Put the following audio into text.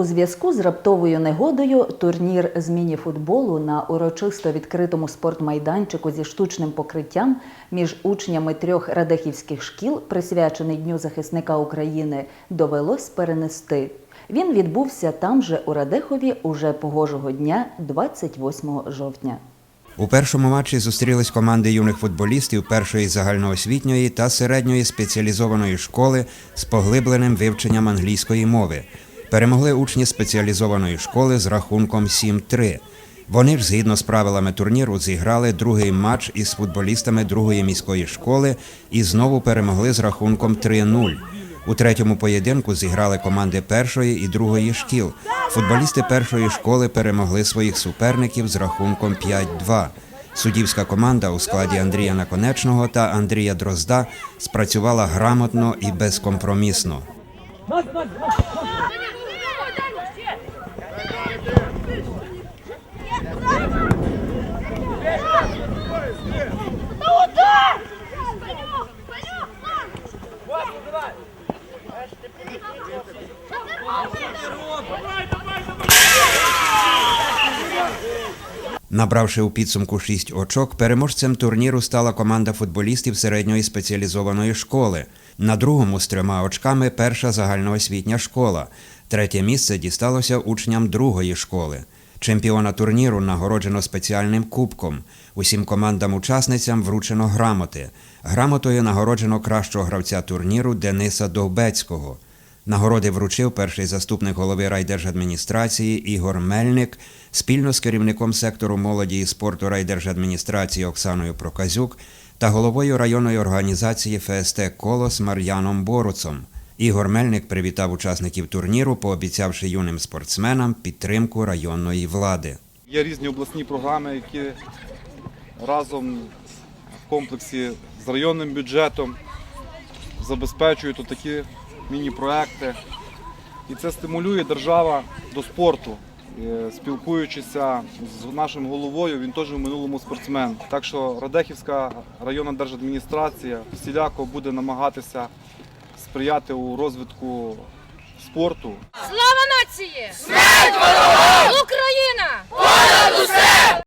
У зв'язку з раптовою негодою турнір з міні-футболу на урочисто відкритому спортмайданчику зі штучним покриттям між учнями трьох радехівських шкіл, присвячений Дню захисника України, довелось перенести. Він відбувся там же у Радехові уже погожого дня, 28 жовтня. У першому матчі зустрілись команди юних футболістів першої загальноосвітньої та середньої спеціалізованої школи з поглибленим вивченням англійської мови. Перемогли учні спеціалізованої школи з рахунком 7-3. Вони ж, згідно з правилами турніру, зіграли другий матч із футболістами другої міської школи і знову перемогли з рахунком 3-0. У третьому поєдинку зіграли команди першої і другої шкіл. Футболісти першої школи перемогли своїх суперників з рахунком 5-2. Суддівська команда у складі Андрія Наконечного та Андрія Дрозда спрацювала грамотно і безкомпромісно. Набравши у підсумку 6 очок, переможцем турніру стала команда футболістів середньої спеціалізованої школи. На другому з трьома очками перша загальноосвітня школа. Третє місце дісталося учням другої школи. Чемпіона турніру нагороджено спеціальним кубком. Усім командам-учасницям вручено грамоти. Грамотою нагороджено кращого гравця турніру Дениса Довбецького. Нагороди вручив перший заступник голови райдержадміністрації Ігор Мельник спільно з керівником сектору молоді і спорту райдержадміністрації Оксаною Проказюк та головою районної організації ФСТ Колос Мар'яном Боруцом. Ігор Мельник привітав учасників турніру, пообіцявши юним спортсменам підтримку районної влади. Є різні обласні програми, які разом в комплексі з районним бюджетом забезпечують такі міні-проекти. І це стимулює держава до спорту. Спілкуючися з нашим головою, він теж в минулому спортсмен. Так що Радехівська районна держадміністрація всіляко буде намагатися сприяти у розвитку спорту. Слава нації! Смерть ворогам! Україна!